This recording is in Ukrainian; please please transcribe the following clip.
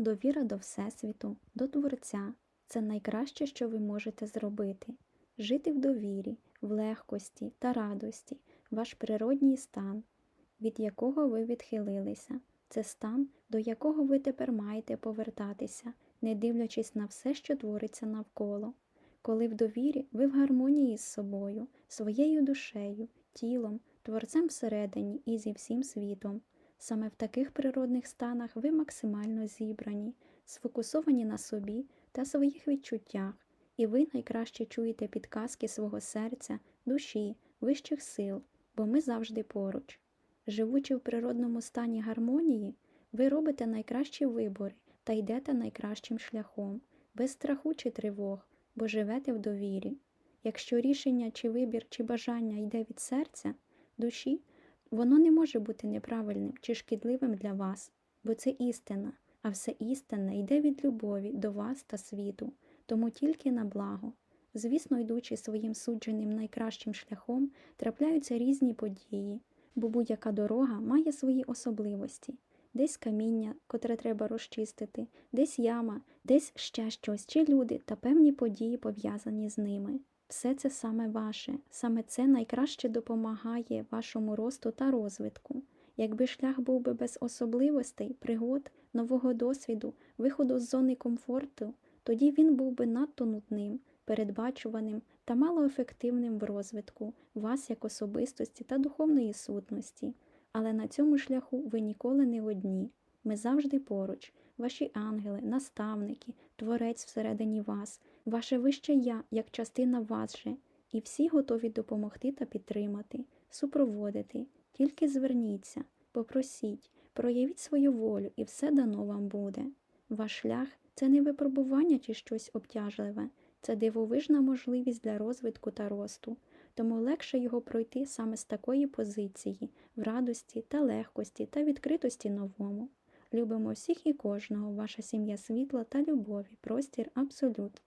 Довіра до Всесвіту, до Творця це найкраще, що ви можете зробити. Жити в довірі, в легкості та радості, ваш природній стан, від якого ви відхилилися. Це стан, до якого ви тепер маєте повертатися, не дивлячись на все, що твориться навколо. Коли в довірі ви в гармонії з собою, своєю душею, тілом, творцем всередині і зі всім світом. Саме в таких природних станах ви максимально зібрані, сфокусовані на собі та своїх відчуттях, і ви найкраще чуєте підказки свого серця, душі, вищих сил, бо ми завжди поруч. Живучи в природному стані гармонії, ви робите найкращі вибори та йдете найкращим шляхом, без страху чи тривог, бо живете в довірі. Якщо рішення чи вибір чи бажання йде від серця, душі, воно не може бути неправильним чи шкідливим для вас, бо це істина, а все істинне йде від любові до вас та світу, тому тільки на благо. Звісно, йдучи своїм судженим найкращим шляхом, трапляються різні події, бо будь-яка дорога має свої особливості. Десь каміння, котре треба розчистити, десь яма, десь ще щось, чи люди та певні події пов'язані з ними. Все це саме ваше, саме це найкраще допомагає вашому росту та розвитку. Якби шлях був би без особливостей, пригод, нового досвіду, виходу з зони комфорту, тоді він був би надто нудним, передбачуваним та малоефективним в розвитку вас як особистості та духовної сутності. Але на цьому шляху ви ніколи не одні. Ми завжди поруч, ваші ангели, наставники, творець всередині вас, ваше вище я як частина вас же, і всі готові допомогти та підтримати, супроводити. Тільки зверніться, попросіть, проявіть свою волю, і все дано вам буде. Ваш шлях це не випробування чи щось обтяжливе, це дивовижна можливість для розвитку та росту. Тому легше його пройти саме з такої позиції, в радості та легкості та відкритості новому. Любимо всіх і кожного, ваша сім'я світла та любові, простір абсолют.